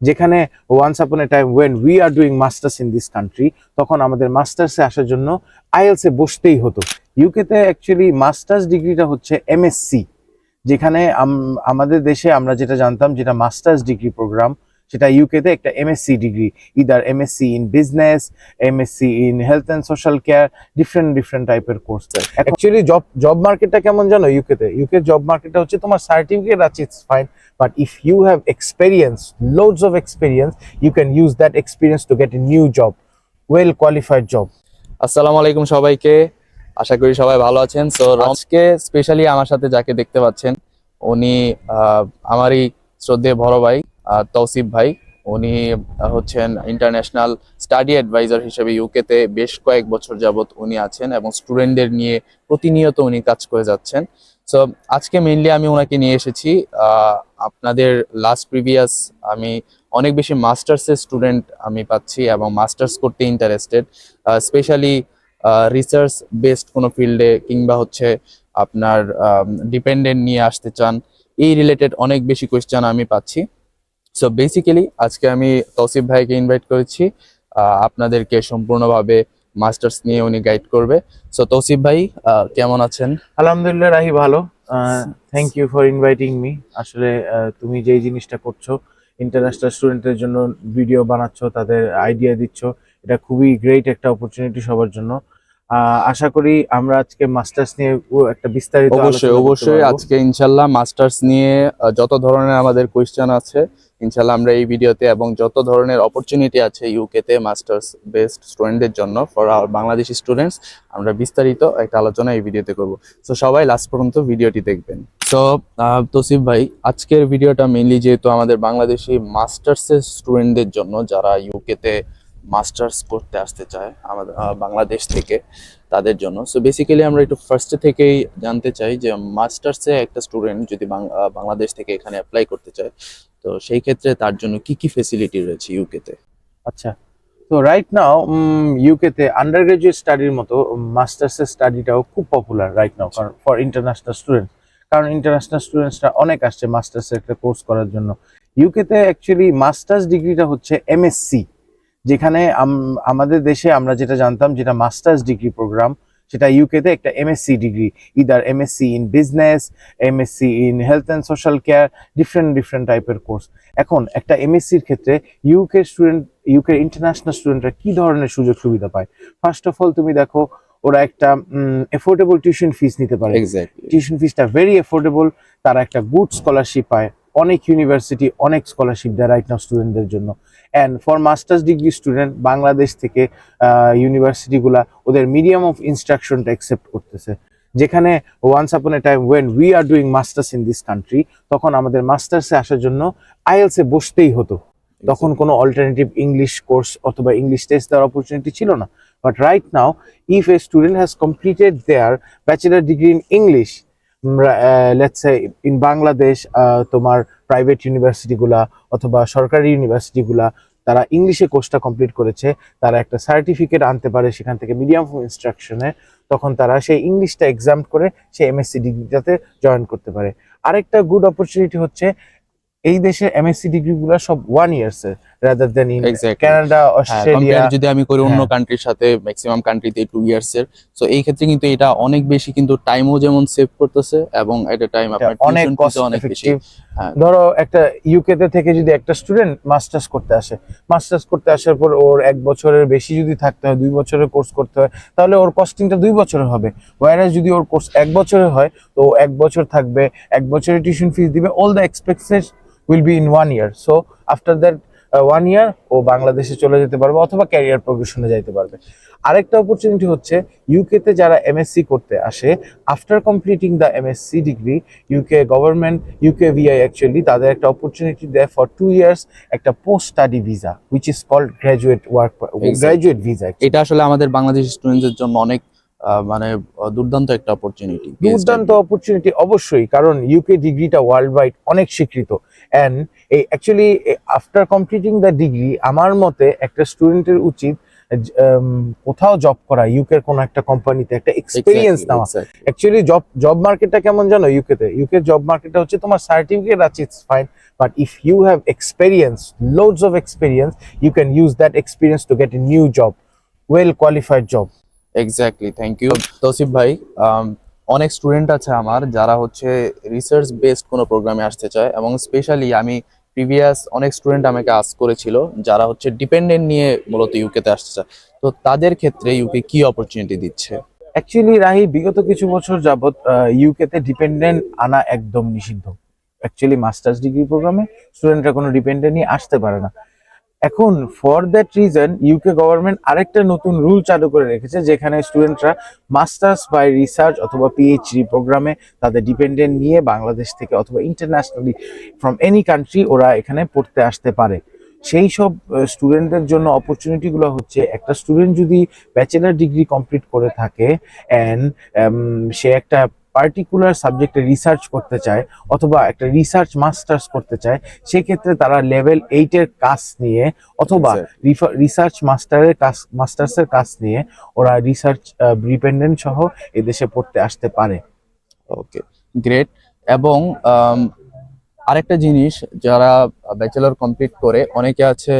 যেখানে once upon a time when we are doing masters in this country তখন আমাদের মাস্টার্সে আসার জন্য আইএলসে বসতেই হতো। ইউকেতে অ্যাকচুয়ালি মাস্টার্স ডিগ্রিটা হচ্ছে এমএসসি যেখানে আম- আমাদের দেশে আমরা যেটা জানতাম যেটা মাস্টার্স ডিগ্রি প্রোগ্রাম সেটা ইউকেতে একটা MSc degree either MSc in business MSc in health and social care different different টাইপের কোর্স অ্যাকচুয়ালি জব জব মার্কেটটা কেমন জানো ইউকেতে ইউকে জব মার্কেটটা হচ্ছে তোমার সার্টিফিকেট আছে it's fine but if you have experience loads of experience you can use that experience to get a new job well qualified job আসসালামু আলাইকুম সবাইকে। আশা করি সবাই ভালো আছেন। সো আজকে স্পেশালি আমার সাথে যাকে দেখতে পাচ্ছেন উনি আহ, আমারই শ্রদ্ধেয় বড় ভাই। তৌসিফ ভাই। উনি হচ্ছেন ইন্টারন্যাশনাল স্টাডি অ্যাডভাইজার হিসেবে ইউকেতে বেশ কয়েক বছর যাবত উনি আছেন এবং স্টুডেন্টদের নিয়ে প্রতিনিয়ত উনি কাজ করে যাচ্ছেন। সো আজকে মেইনলি আমি ওনাকে নিয়ে এসেছি। আপনাদের লাস্ট প্রিভিয়াস আমি অনেক বেশি মাস্টার্সের স্টুডেন্ট আমি পাচ্ছি এবং মাস্টার্স করতে ইন্টারেস্টেড স্পেশালি রিসার্চ বেসড কোনো ফিল্ডে কিংবা হচ্ছে আপনার ডিপেন্ডেন্ট নিয়ে আসতে চান, এই রিলেটেড অনেক বেশি কোয়েশ্চেন আমি পাচ্ছি। সো বেসিক্যালি আজকে আমি তৌসিফ ভাইকে ইনভাইট করেছি। আপনাদেরকে সম্পূর্ণভাবে মাস্টার্স নিয়ে উনি গাইড করবে। সো তৌসিফ ভাই কেমন আছেন? আলহামদুলিল্লাহ রাহি ভালো। Thank you for inviting me আসলে তুমি যেই জিনিসটা করছ ইন্টারন্যাশনাল স্টুডেন্টের জন্য ভিডিও বানাচ্ছো তাদের আইডিয়া দিচ্ছ এটা খুবই গ্রেট একটা অপরচুনিটি সবার জন্য। আশা করি আমরা আজকে মাস্টার্স নিয়ে একটা বিস্তারিত অবশ্যই অবশ্যই। আজকে ইনশাল্লাহ মাস্টার্স নিয়ে যত ধরনের আমাদের কোয়েশ্চেন আছে ইনশাল্লাহ আমরা এই ভিডিওতে এবং যত ধরনের অপরচুনিটি আছে ইউকেতে মাস্টার্স বেস্ট স্টুডেন্টদের জন্য ফর আওয়ার বাংলাদেশি স্টুডেন্টস আমরা বিস্তারিত একটা আলোচনা এই ভিডিওতে করব। সো সবাই লাস্ট পর্যন্ত ভিডিওটি দেখবেন। সো তসিফ ভাই আজকের ভিডিওটা মেইনলি যেহেতু আমাদের বাংলাদেশি মাস্টার্সের স্টুডেন্টদের জন্য যারা ইউকেতে মাস্টার্স করতে আসতে চায় আমাদের বাংলাদেশ থেকে তাদের জন্য। সো বেসিক্যালি আমরা একটু ফার্স্টে থেকেই জানতে চাই যে মাস্টার্সে একটা স্টুডেন্ট যদি বাংলাদেশ থেকে এখানে অ্যাপ্লাই করতে চায় তো সেই ক্ষেত্রে তার জন্য কি কি ফেসিলিটি রয়েছে ইউকেতে আচ্ছা তো রাইট নাও ইউকেতে আন্ডার গ্রাজুয়েট স্টাডির মতো মাস্টার্সের স্টাডিটাও খুব পপুলার রাইট নাও কারণ ফর ইন্টারন্যাশনাল স্টুডেন্ট কারণ ইন্টারন্যাশনাল স্টুডেন্টসরা অনেক আসছে মাস্টার্সের একটা কোর্স করার জন্য। ইউকেতে অ্যাকচুয়ালি মাস্টার্স ডিগ্রিটা হচ্ছে এমএসসি যেখানে আমাদের দেশে আমরা যেটা জানতাম যেটা মাস্টার্স ডিগ্রি প্রোগ্রাম সেটা ইউকেতে একটা MSc degree either MSc in business MSc in health and social care different different টাইপের কোর্স এখন একটা এমএসসির ক্ষেত্রে ইউকে স্টুডেন্ট ইউকে ইন্টারন্যাশনাল স্টুডেন্টরা কি ধরনের সুযোগ সুবিধা পায়? ফার্স্ট অফ অল তুমি দেখো ওরা একটা এফোর্ডেবল টিউশন ফিস নিতে পারে। টিউশন ফিসটা ভেরি এফোর্ডেবল তারা একটা গুড স্কলারশিপ পায়। অনেক ইউনিভার্সিটি অনেক স্কলারশিপ দেয় রাইট নাও স্টুডেন্টদের জন্য। And for masters degree student Bangladesh থেকে ইউনিভার্সিটিগুলা ওদের মিডিয়াম অফ ইনস্ট্রাকশনটা অ্যাকসেপ্ট করতেছে। যেখানে once upon a time when we are doing masters in this country তখন আমাদের মাস্টার্সে আসার জন্য আইএলসে বসতেই হতো। তখন কোনো অল্টারনেটিভ ইংলিশ কোর্স অথবা ইংলিশ টেস্ট দেওয়ার অপরচুনিটি ছিল না। But right now if a student has completed their bachelor degree in English let's in Bangladesh তোমার প্রাইভেট ইউনিভার্সিটিগুলা অথবা সরকারি ইউনিভার্সিটিগুলা তারা ইংলিশে কোর্সটা কমপ্লিট করেছে, তারা একটা সার্টিফিকেট আনতে পারে সেখান থেকে মিডিয়াম অফ ইনস্ট্রাকশনে তখন তারা সেই ইংলিশটা এক্সাম করে সেই এমএসসি ডিগ্রিটাতে জয়েন করতে পারে। আরেকটা গুড অপরচুনিটি হচ্ছে, এই দেশের এমএসসি ডিগ্রিগুলো সব ওয়ান ইয়ার্স এর rather than in Canada Australia যদি আমি করি অন্য হ্যাঁ। কান্ট্রির সাথে ম্যাক্সিমাম কান্ট্রিতে টু ইয়ার্স এর। সো এই ক্ষেত্রে কিন্তু এটা অনেক বেশি কিন্তু টাইমও যেমন সেভ করতেছে এবং এট এ টাইম আপনার অনেক কস্ট অনেক বেশি। হ্যাঁ। ধরো একটা ইউকেতে থেকে যদি একটা স্টুডেন্ট মাস্টার্স করতে আসে মাস্টার্স করতে আসার পর ওর এক বছরের বেশি যদি থাকতে হয় দুই বছরের কোর্স করতে হয় তাহলে ওর কস্টিংটা দুই বছরের হবে। ওয়ারাস যদি ওর কোর্স এক বছরের হয় তো এক বছর থাকবে এক বছরের টিউশন ফিস দিবে all the expenses will be in one year so after that one year ও বাংলাদেশে চলে যেতে পারবে অথবা ক্যারিয়ার প্রোগ্রেশনে যাইতে পারবে। আরেকটা অপরচুনিটি হচ্ছে ইউকেতে যারা এমএসসি করতে আসে after completing the MSc degree UK government UK VI actually তাদের একটা অপরচুনিটি দেয় ফর টু ইয়ার্স একটা post study visa which is called graduate work graduate visa এটা আসলে আমাদের বাংলাদেশি স্টুডেন্টদের জন্য অনেক মানে দুর্দান্ত একটা অপরচুনিটি দুর্দান্ত অপরচুনিটি অবশ্যই কারণ ইউকে ডিগ্রিটা ওয়ার্ল্ড ওয়াইড অনেক স্বীকৃত। অ্যান্ড এই actually after completing the degree আমার মতে একটা স্টুডেন্টের উচিত কোথাও জব করা ইউকের কোন একটা কোম্পানিতে একটা এক্সপিরিয়েন্স নেওয়া. অ্যাকচুয়ালি জব জব মার্কেটটা কেমন জানো ইউকেতে ইউকে জব মার্কেটটা হচ্ছে তোমার সার্টিফিকেট আছে it's fine but if you have experience loads of experience you can use that experience to get a new job well qualified job exactly thank you Tausif ভাই অনেক স্টুডেন্ট আছে আমার যারা হচ্ছে রিসার্চ বেসড কোনো প্রোগ্রামে আসতে চায় এবং স্পেশালি আমি প্রিভিয়াস অনেক স্টুডেন্ট আমাকে আস করেছিল যারা হচ্ছে ডিপেন্ডেন্ট নিয়ে মূলত ইউকেতে আসতে চায়। তো তাদের ক্ষেত্রে ইউকে কি অপরচুনিটি দিচ্ছে? অ্যাকচুয়ালি রাহি, বিগত কিছু বছর যাবত ইউকেতে ডিপেন্ডেন্ট আনা একদম নিষিদ্ধ। অ্যাকচুয়ালি মাস্টার্স ডিগ্রি প্রোগ্রামে স্টুডেন্টরা কোনো ডিপেন্ডেন্ট নিয়ে আসতে পারে না। এখন for that reason UK government আরেকটা নতুন রুল চালু করে রেখেছে, যেখানে স্টুডেন্টরা মাস্টার্স বাই রিসার্চ অথবা পিএইচডি প্রোগ্রামে তাদের ডিপেন্ডেন্ট নিয়ে বাংলাদেশ থেকে অথবা ইন্টারন্যাশনালি ফ্রম এনি কান্ট্রি ওরা এখানে পড়তে আসতে পারে। সেই সব স্টুডেন্টদের জন্য অপরচুনিটিগুলো হচ্ছে, একটা স্টুডেন্ট যদি ব্যাচেলার ডিগ্রি কমপ্লিট করে থাকে অ্যান্ড সে একটা পার্টিকুলার সাবজেক্টে রিসার্চ করতে চায় অথবা একটা রিসার্চ মাস্টার্স করতে চায় সেক্ষেত্রে তারা লেভেল এইটের কাজ নিয়ে অথবা রিসার্চ মাস্টারের কাজ মাস্টার্সের কাজ নিয়ে ওরা রিসার্চ ডিপেন্ডেন্ট সহ এদেশে পড়তে আসতে পারে। ওকে গ্রেট এবং আম, আরেকটা জিনিস যারা ব্যাচেলর কমপ্লিট করে অনেকে আছে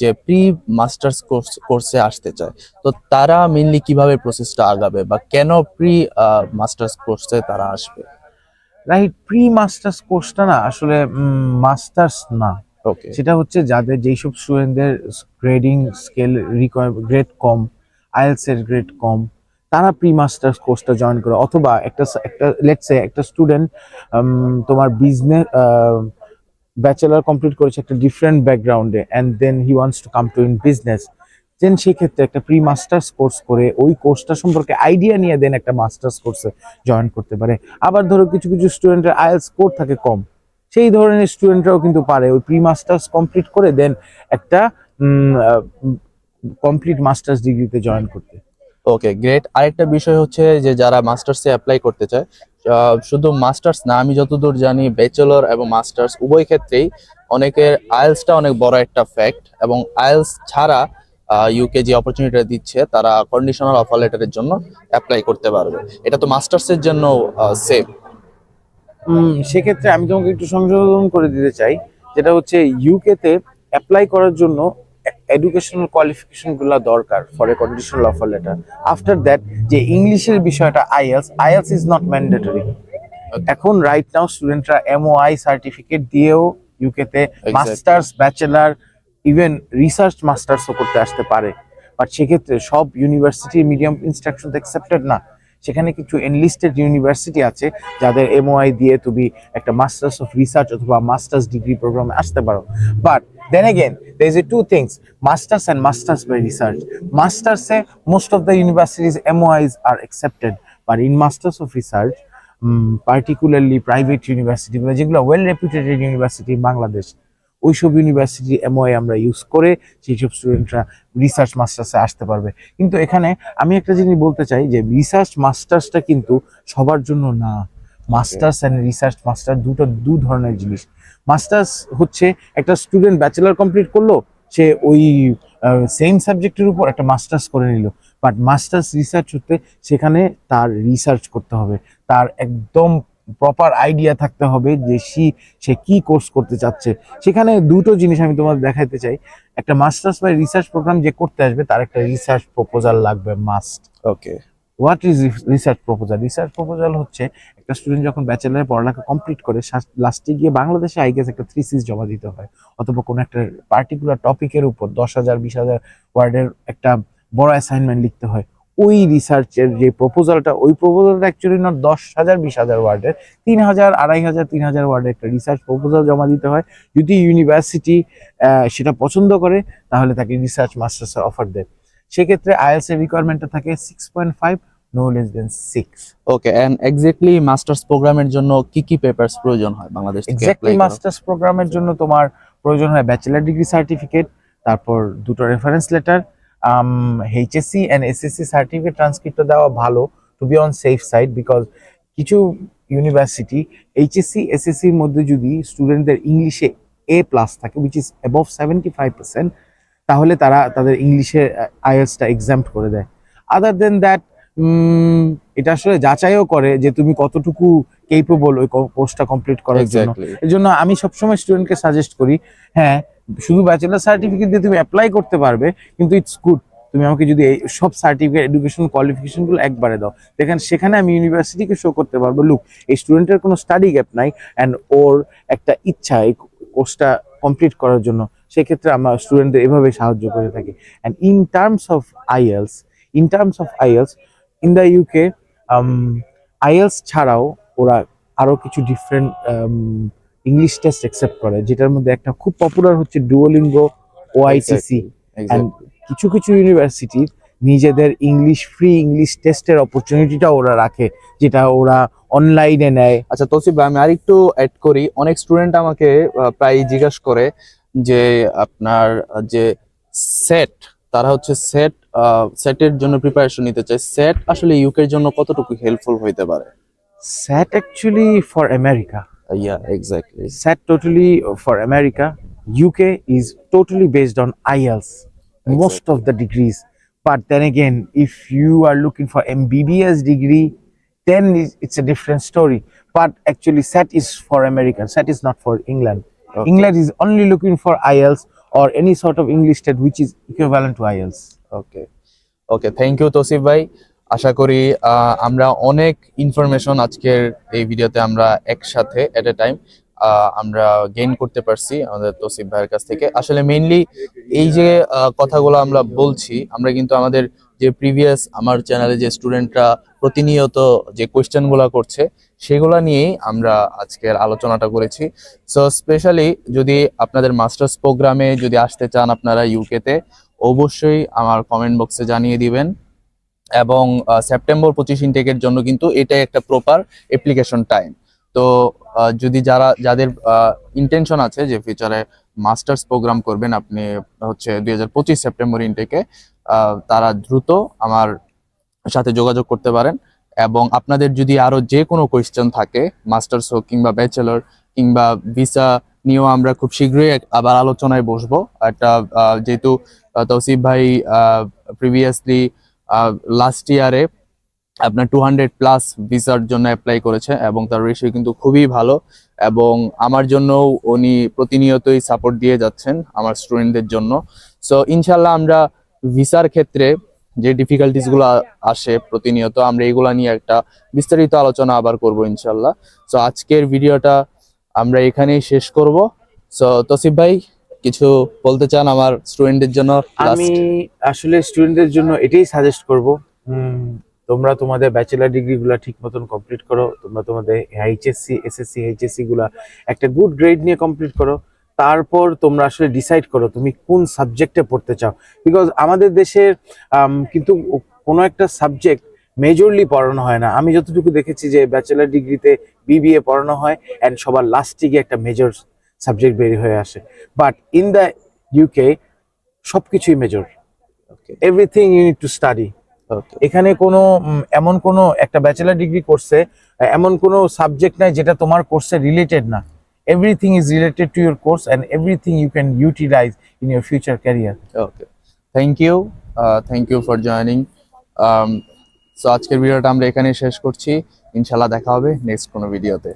যে প্রি মাস্টার্স কোর্স কোর্সে আসতে চায়। তো তারা মেনলি কীভাবে প্রসেসটা আগাবে বা কেন প্রি মাস্টার্স কোর্সে তারা আসবে? রাইট প্রি মাস্টার্স কোর্সটা না আসলে মাস্টার্স না। ওকে সেটা হচ্ছে যাদের যেসব স্টুডেন্টদের গ্রেডিং স্কেল রিকোয়ার গ্রেড কম আইএলস এর গ্রেড কম তারা প্রি মাস্টার্স কোর্সটা জয়েন করে। অথবা একটা একটা লেটসে একটা স্টুডেন্ট তোমার বিজনেস ব্যাচেলার কমপ্লিট করেছে একটা ডিফারেন্ট ব্যাকগ্রাউন্ডে and then he wants to come to in business then সেক্ষেত্রে একটা প্রি মাস্টার্স কোর্স করে ওই কোর্সটা সম্পর্কে আইডিয়া নিয়ে দেন একটা মাস্টার্স কোর্সে জয়েন করতে পারে। আবার ধরো কিছু কিছু স্টুডেন্টের আইএলস স্কোর থাকে কম, সেই ধরনের স্টুডেন্টরাও কিন্তু পারে। ওই প্রি মাস্টার্স কমপ্লিট করে দেন একটা কমপ্লিট মাস্টার্স ডিগ্রিতে জয়েন করতে। ওকে গ্রেট আরেকটা বিষয় হচ্ছে যে যারা মাস্টার্সে অ্যাপ্লাই করতে চায় শুধু মাস্টার্স না আমি যতদূর জানি ব্যাচেলর এবং মাস্টার্স উভয় ক্ষেত্রেই অনেকের আইএলসটা অনেক বড় একটা ফ্যাক্ট এবং আইএলস ছাড়া ইউকে যে অপরচুনিটিটা দিচ্ছে তারা কন্ডিশনাল অফার লেটারের জন্য অ্যাপ্লাই করতে পারবে। এটা তো মাস্টার্সের জন্য উম, সেক্ষেত্রে আমি তোমাকে একটু সংশোধন করে দিতে চাই যেটা হচ্ছে ইউকেতে অ্যাপ্লাই করার জন্য এডুকেশনাল কোয়ালিফিকেশনগুলো দরকার for a conditional offer letter after that যে ইংলিশের বিষয়টা IELTS IELTS is not mandatory এখন রাইট নাও স্টুডেন্টরা এমওআই সার্টিফিকেট দিয়েও ইউকেতে মাস্টার্স ব্যাচেলার ইভেন রিসার্চ মাস্টার্সও করতে আসতে পারে। বাট সেক্ষেত্রে সব ইউনিভার্সিটির মিডিয়াম ইনস্ট্রাকশন অ্যাকসেপ্টেড না। সেখানে কিছু এনলিস্টেড ইউনিভার্সিটি আছে যাদের এমওআই দিয়ে তুমি একটা মাস্টার্স অফ রিসার্চ অথবা মাস্টার্স ডিগ্রি প্রোগ্রামে আসতে পারো। But then again there is a two things masters and masters by research মাস্টার্সে most of the universities MOIs are accepted but in masters of research particularly private ইউনিভার্সিটিগুলো যেগুলো well reputed university in Bangladesh ওইসব university MOI আমরা use করে সেই সব স্টুডেন্টরা research মাস্টার্সে আসতে পারবে। কিন্তু এখানে আমি একটা জিনিস বলতে চাই যে রিসার্চ মাস্টার্সটা কিন্তু সবার জন্য না। মাস্টার্স অ্যান্ড রিসার্চ মাস্টার দুটো দু ধরনের জিনিস। মাস্টার্স হচ্ছে একটা স্টুডেন্ট ব্যাচেলার কমপ্লিট করল, সে ওই সেম সাবজেক্টের উপর একটা মাস্টার্স করে নিল। বাট মাস্টার্স রিসার্চ হতে সেখানে তার রিসার্চ করতে হবে। তার একদম প্রপার আইডিয়া থাকতে হবে যে সি, সে কি কোর্স করতে চাচ্ছে। সেখানে দুটো জিনিস আমি তোমাদের দেখাতে চাই। একটা মাস্টার্স বা রিসার্চ প্রোগ্রাম যে করতে আসবে, তার একটা রিসার্চ প্রপোজাল লাগবে must okay what is research proposal research proposal হচ্ছে একটা স্টুডেন্ট যখন ব্যাচেলারের পড়ালেখা কমপ্লিট করে লাস্টে গিয়ে বাংলাদেশে আই গেস একটা থ্রি থ্রিসিস জমা দিতে হয়। অথবা কোনো একটা পার্টিকুলার টপিকের উপর, দশ হাজার, বিশ হাজার ওয়ার্ডের একটা বড় অ্যাসাইনমেন্ট লিখতে হয়। ওই রিসার্চের যে প্রপোজালটা ওই প্রপোজালটা অ্যাকচুয়ালি নট দশ হাজার, বিশ হাজার ওয়ার্ডের তিন হাজার, আড়াই হাজার, তিন হাজার ওয়ার্ডের একটা রিসার্চ প্রপোজাল জমা দিতে হয়। যদি ইউনিভার্সিটি সেটা পছন্দ করে, তাহলে তাকে রিসার্চ মাস্টার্সের অফার দেয়। সেক্ষেত্রে আইএলস এর রিকোয়ারমেন্টটা থাকে six point five no less than six okay and exactly masters প্রোগ্রামের জন্য কি কি পেপারস প্রয়োজন হয় বাংলাদেশ এক্স্যাক্টলি মাস্টার্স প্রোগ্রামের জন্য তোমার প্রয়োজন হয় ব্যাচেলার ডিগ্রি সার্টিফিকেট তারপর দুটো reference letter HSC and SSC certificate ট্রান্সক্রিপ্টটা দেওয়া ভালো to be on safe side because কিছু ইউনিভার্সিটি এইচএসসি এসএসসির মধ্যে যদি স্টুডেন্টদের ইংলিশে এ প্লাস থাকে which is above seventy five percent তাহলে তারা তাদের ইংলিশে আইএলসটা এক্সাম করে দেয়। আদার দেন দ্যাট এটা আসলে যাচাইও করে যে তুমি কতটুকু কেপেবল ওই কোর্সটা কমপ্লিট করার জন্য। এর জন্য আমি সবসময় স্টুডেন্টকে সাজেস্ট করি হ্যাঁ শুধু ব্যাচেলার সার্টিফিকেট দিয়ে তুমি অ্যাপ্লাই করতে পারবে কিন্তু ইটস গুড তুমি আমাকে যদি এই সব সার্টিফিকেট এডুকেশন কোয়ালিফিকেশনগুলো একবারে দাও দেখেন সেখানে আমি ইউনিভার্সিটিকে শো করতে পারব। লুক এই স্টুডেন্টের কোনো স্টাডি গ্যাপ নাই অ্যান্ড ওর একটা ইচ্ছা এই কোর্সটা কমপ্লিট করার জন্য সেক্ষেত্রে আমরা স্টুডেন্টদের এভাবে সাহায্য করে থাকি। And in terms of IELTS in terms of IELTS in the UK IELTS ছাড়াও ওরা আরও কিছু ডিফারেন্ট ইংলিশ টেস্ট অ্যাকসেপ্ট করে যেটার মধ্যে একটা খুব পপুলার হচ্ছে ডুওলিঙ্গো ওআইসিসি কিছু কিছু ইউনিভার্সিটি নিজেদের ইংলিশ ফ্রি ইংলিশ টেস্টের অপরচুনিটিটা ওরা রাখে যেটা ওরা অনলাইনে নেয়। আচ্ছা তৌসিফ আমি আরেকটু অ্যাড করি। অনেক স্টুডেন্ট আমাকে প্রায় জিজ্ঞাসা করে যে আপনার যে সেট তারা হচ্ছে সেট সেটের জন্য প্রিপারেশন নিতে চায় সেট আসলে ইউকের জন্য কতটুকু হেল্পফুল হইতে পারে SAT actually for America yeah exactly SAT totally for America. UK is totally based on IELTS, most of the degrees. But then again, if you are looking for MBBS degree, then it's- a different story. But actually, SAT is for America. SAT is not for England. England is only looking for IELTS or any sort of English test which is equivalent to IELTS. Okay okay thank you Tausif ভাই। আশা করি আমরা অনেক information আজকের এই ভিডিওতে আমরা একসাথে এট এ টাইম আমরা গেইন করতে পারছি আমাদের তৌসিফ ভাইয়ের কাছ থেকে। আসলে মেইনলি এই যে কথাগুলো আমরা বলছি, আমরা কিন্তু আমাদের যে প্রিভিয়াস আমার চ্যানেলে যে স্টুডেন্টরা প্রতিনিয়ত যে কোয়েশ্চেনগুলো করছে, সেগুলো নিয়েই আমরা আজকের আলোচনাটা করেছি। সো স্পেশালি যদি আপনাদের মাস্টার্স প্রোগ্রামে যদি আসতে চান আপনারা ইউকেতে অবশ্যই আমার কমেন্ট বক্সে জানিয়ে দিবেন। এবং সেপ্টেম্বর পঁচিশ ইনটেকের জন্য কিন্তু এটাই একটা প্রপার অ্যাপ্লিকেশন টাইম তো যদি যারা, যাদের ইন্টেনশন আছে যে ফিউচারে মাস্টার্স প্রোগ্রাম করবেন, আপনি হচ্ছে দুই হাজার পঁচিশ সেপ্টেম্বর ইনটেকে তারা দ্রুত আমার সাথে যোগাযোগ করতে পারেন। এবং আপনাদের যদি আরও যে কোনো কোয়েশ্চেন থাকে মাস্টার্স হোক কিংবা ব্যাচেলর কিংবা ভিসা নিয়েও আমরা খুব শীঘ্রই আবার আলোচনায় বসবো। একটা যেহেতু তৌসিফ ভাই প্রিভিয়াসলি লাস্ট ইয়ারে আপনার টু হান্ড্রেড প্লাস ভিসার জন্য অ্যাপ্লাই করেছে এবং তার রেশিও কিন্তু খুবই ভালো এবং আমার জন্য উনি প্রতিনিয়তই সাপোর্ট দিয়ে যাচ্ছেন আমার স্টুডেন্টদের জন্য। সো ইনশাল্লাহ আমরা ভিসার ক্ষেত্রে যে ডিফিকাল্টিসগুলো আসে প্রতিনিয়ত আমরা এগুলা নিয়ে একটা বিস্তারিত আলোচনা আবার করব ইনশাল্লাহ। সো আজকের ভিডিওটা আমরা এখানেই শেষ করব। সো তসিফ ভাই কিছু বলতে চান আমার স্টুডেন্টদের জন্য? আমি আসলে স্টুডেন্টদের জন্য এটাই সাজেস্ট করব। তোমরা তোমাদের ব্যাচেলার ডিগ্রি গুলা ঠিক মতন কমপ্লিট করো। তোমরা তোমাদের এইচএসসি এসএসসি এইচএসসি গুলা একটা গুড গ্রেড নিয়ে কমপ্লিট করো। তারপর তোমরা আসলে ডিসাইড করো তুমি কোন সাবজেক্টে পড়তে চাও। বিকজ আমাদের দেশের কিন্তু কোনো একটা সাবজেক্ট মেজরলি পড়ানো হয় না। আমি যতটুকু দেখেছি যে ব্যাচেলার ডিগ্রিতে বিবিএ পড়ানো হয় অ্যান্ড সবার লাস্টে গিয়ে একটা মেজর সাবজেক্ট বের হয়ে আসে। বাট ইন দ্য ইউকে সব কিছুই major everything you need to study. এখানে কোনো এমন কোনো একটা ব্যাচেলার ডিগ্রি কোর্সে এমন কোনো সাবজেক্ট নাই যেটা তোমার কোর্সে রিলেটেড না। Everything is related to your course and everything you can utilize in your future career okay thank you thank you for joining so Um, আজকের ভিডিওটা আমরা এখানেই শেষ করছি। ইনশাল্লাহ দেখা হবে নেক্সট কোনো ভিডিওতে।